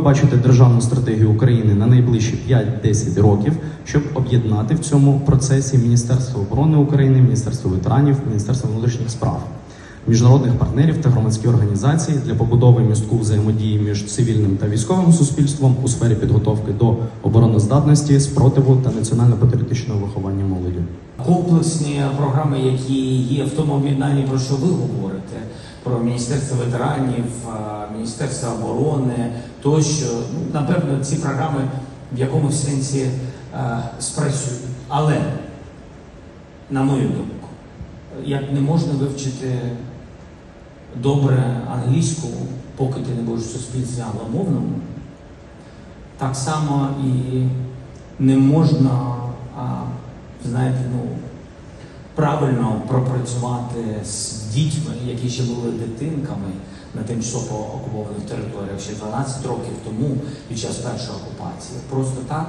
бачите державну стратегію України на найближчі 5-10 років, щоб об'єднати в цьому процесі Міністерство оборони України, Міністерство ветеранів, Міністерство внутрішніх справ, міжнародних партнерів та громадські організації для побудови містку взаємодії між цивільним та військовим суспільством у сфері підготовки до обороноздатності, спротиву та національно-патріотичного виховання молоді? комплексні програми, які є в тому об'єднанні, про що ви говорите, про Міністерство ветеранів, Міністерство оборони тощо. Ну, напевно, ці програми в якомусь сенсі а, спрацюють. Але, на мою думку, як не можна вивчити добре англійську, поки ти не будеш суспільстві англомовному, так само і не можна, а, знаєте, ну, правильно пропрацювати з дітьми, які ще були дитинками на тимчасово окупованих територіях ще 12 років тому під час першої окупації. Просто так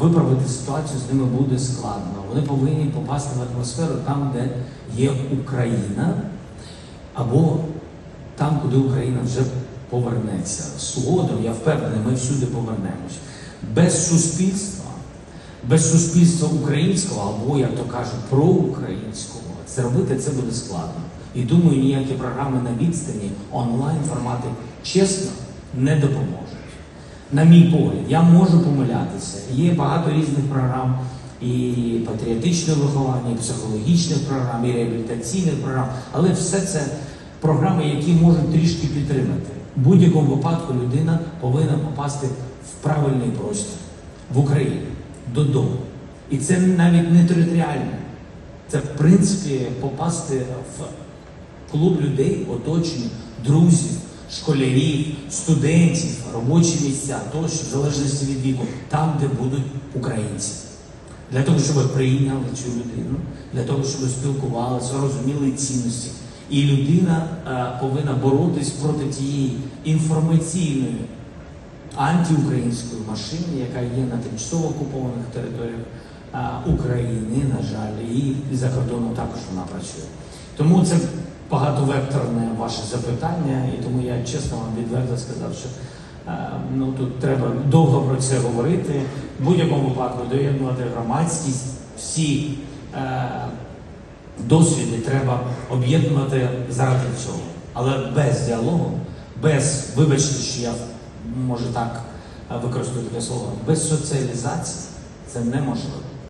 виправити ситуацію з ними буде складно. Вони повинні попасти в атмосферу там, де є Україна, або там, куди Україна вже повернеться. Згодом, я впевнений, ми всюди повернемось. Без суспільства, без суспільства українського, або, як то кажуть, проукраїнського, це робити це буде складно. І думаю, ніякі програми на відстані онлайн формати чесно не допоможуть. На мій погляд, я можу помилятися. Є багато різних програм і патріотичного виховання, і психологічних програм, і реабілітаційних програм, але все це програми, які можуть трішки підтримати. В будь-якому випадку людина повинна попасти в правильний простір в Україні додому. І це навіть не територіально. Це в принципі попасти в клуб людей, оточення, друзів, школярів, студентів, робочі місця, тощо, в залежності від віку, там, де будуть українці. Для того, щоб прийняли цю людину, для того, щоб спілкувалися, розуміли цінності. І людина е, повинна боротись проти тієї інформаційної антиукраїнської машини, яка є на тимчасово окупованих територіях України, на жаль, і за кордоном також вона працює. Тому це багатовекторне ваше запитання, і тому я чесно вам відверто сказав, що ну, тут треба довго про це говорити. В будь-якому випадку доєднувати громадськість, всі е, досвіди треба об'єднувати заради цього. Але без діалогу, без, вибачте, що я може так використовувати для слово, без соціалізації це неможливо.